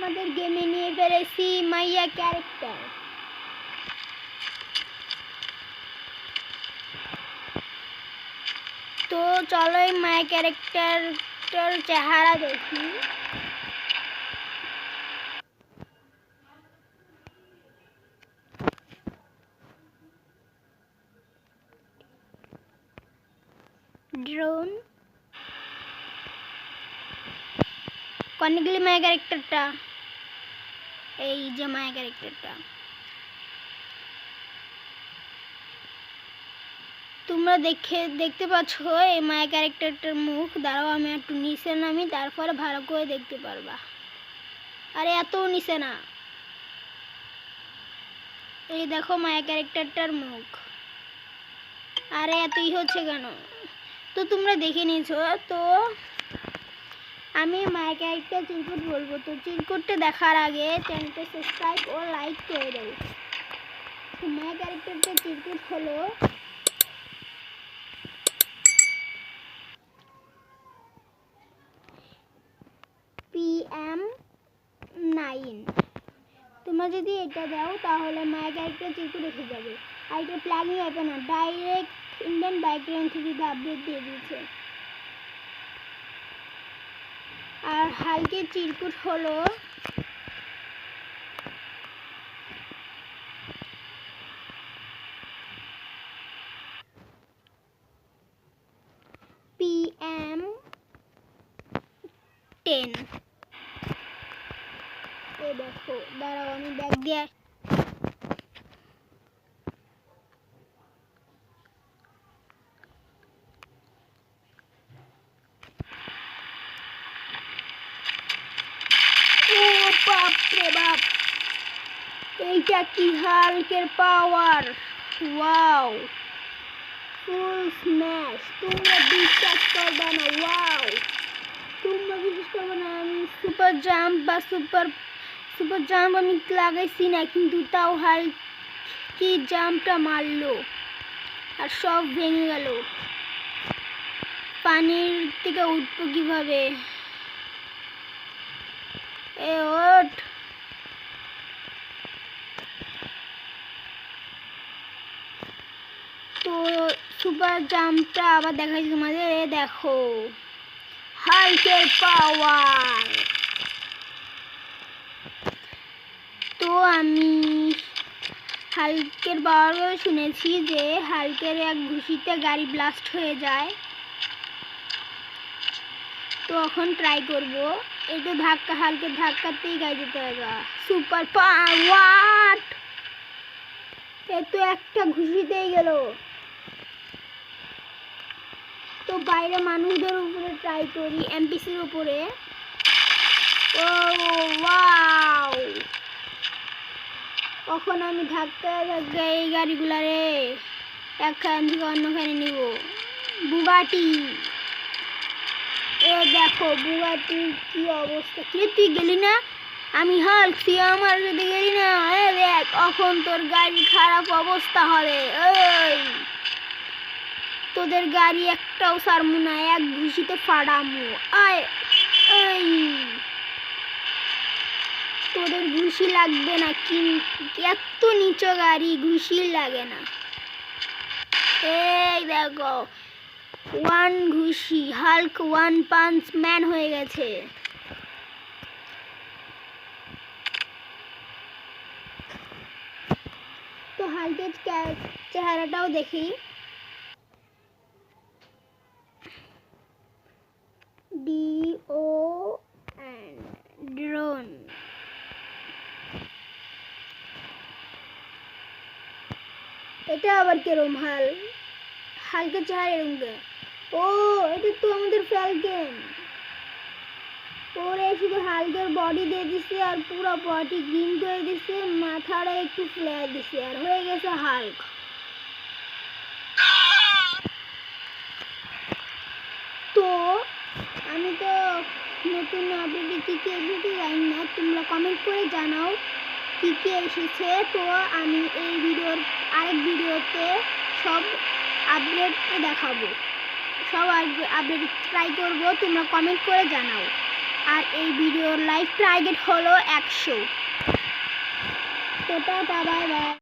আমাদের গেমে নিয়ে ফেলেছি মাইয়া ক্যারেক্টার তো চলো এই মায়া ক্যারেক্টারটার চেহারা দেখি ড্রোন কনেগুলি মায়া ক্যারেক্টারটা এই যে মায়া ক্যারেক্টারটা। তোমরা দেখে, দেখতে পাচ্ছ এই মায়া ক্যারেক্টারটার মুখ। দাঁড়াও, আমি একটু নিচে নামি, তারপরে ভালো করে দেখতে পারবা। আরে, এত নিচে না। এই দেখো মায়া ক্যারেক্টারটার মুখ। আরে, এতই হচ্ছে কেন? তো তোমরা দেখে নিয়েছো, তো আমি মায়া ক্যারেক্টার চিরকুট বলব। তো চিরকুটটা দেখার আগে চ্যানেলটা সাবস্ক্রাইব ও লাইক করে দেবো মায়া ক্যারেক্টারটা চিরকুট হলো। পিএম নাইন তোমরা যদি এটা দাও, তাহলে মায়া ক্যারেক্টার চিরকুট এসে যাবে। আর এটা প্ল্যাগই হবে না ডাইরেক্ট ইন্ডিয়ান বাইক রেঞ্জ থেকে আপডেট দিয়ে দিয়েছে। আর হালকের চিরকুট হলো। পিএম টেন এ দেখো দাঁড়াও আমি ব্যাগ দিয়ে আস- ও বাপ বাপ এইটা কি হালকের পাওয়ার ওয়াও ফুল স্ম্যাশ তোমরা বিশ্বাস করবে না ওয়াও তোমরা বিশ্বাস করবে না, আমি সুপার জাম্প বা সুপার সুপার জাম্প আমি লাগাইছি না, কিন্তু তাও হাল কি জাম্পটা মারলো? আর সব ভেঙে গেল। পানির থেকে উঠবো কীভাবে? এ, ওঠ! তো সুপার জাম্পটা আবার দেখাচ্ছি তোমাদের, এ দেখো। হালকের পাওয়ার তো আমি হালকের পাওয়ার শুনেছি যে হালকের এক ঘুষিতে গাড়ি ব্লাস্ট হয়ে যায়। তো এখন ট্রাই করব। একটু ধাক্কা হালকের ধাক্কাতেই গাড়ি যেতে হবে সুপার পাওয়ার এ তো একটা ঘুষিতেই গেল। তো বাইরে মানুষদের উপরে ট্রাই করি এমপিসির উপরে। ও ওয়াও কখন আমি ধাক্কা ধাক্কা এই গাড়িগুলারে একখান থেকে অন্যখানে নিব। বুগাটি। এ দেখো, বুগাটির কি অবস্থা। কি তুই গেলি না? আমি হাল্ক তুই আমার সাথে গেলি না? এ দেখ এখন তোর গাড়ি খারাপ অবস্থা হবে। ওই তোদের গাড়ি একটাও সারমু না, এক ঘুষিতে ফাড়ামু। আয় তোদের ঘুষি লাগবে না, কিন্তু এত নিচু গাড়ি ঘুষি লাগে না। এই দেখো ওয়ান ঘুষি হাল্ক ওয়ান পাঞ্চ ম্যান হয়ে গেছে। তো হালকের চেহারাটাও দেখি। ডি ও এন ড্রোন এটা আবার কেরম? হাল, হালকা চেহারা এরম ও, এটা তো আমাদের ফ্যালকেন ওরে, শুধু হালকের বডি দিয়ে দিছে আর পুরো বডি গ্রিন করে দিছে, মাথাটা একটু ফ্ল্যাট দিছে, আর হয়ে গেছে হাল্ক তো আমি তো নতুন আপডেটে কী কী এসেছে জানি না, তোমরা কমেন্ট করে জানাও কী কী এসেছে। তো আমি এই ভিডিওর আরেক ভিডিওতে সব আপডেট দেখাবো। সব আপডেট ট্রাই করব, তোমরা কমেন্ট করে জানাও। আর এই ভিডিওর লাইক টার্গেট হলো একশো। তো টাটা বাই বাই।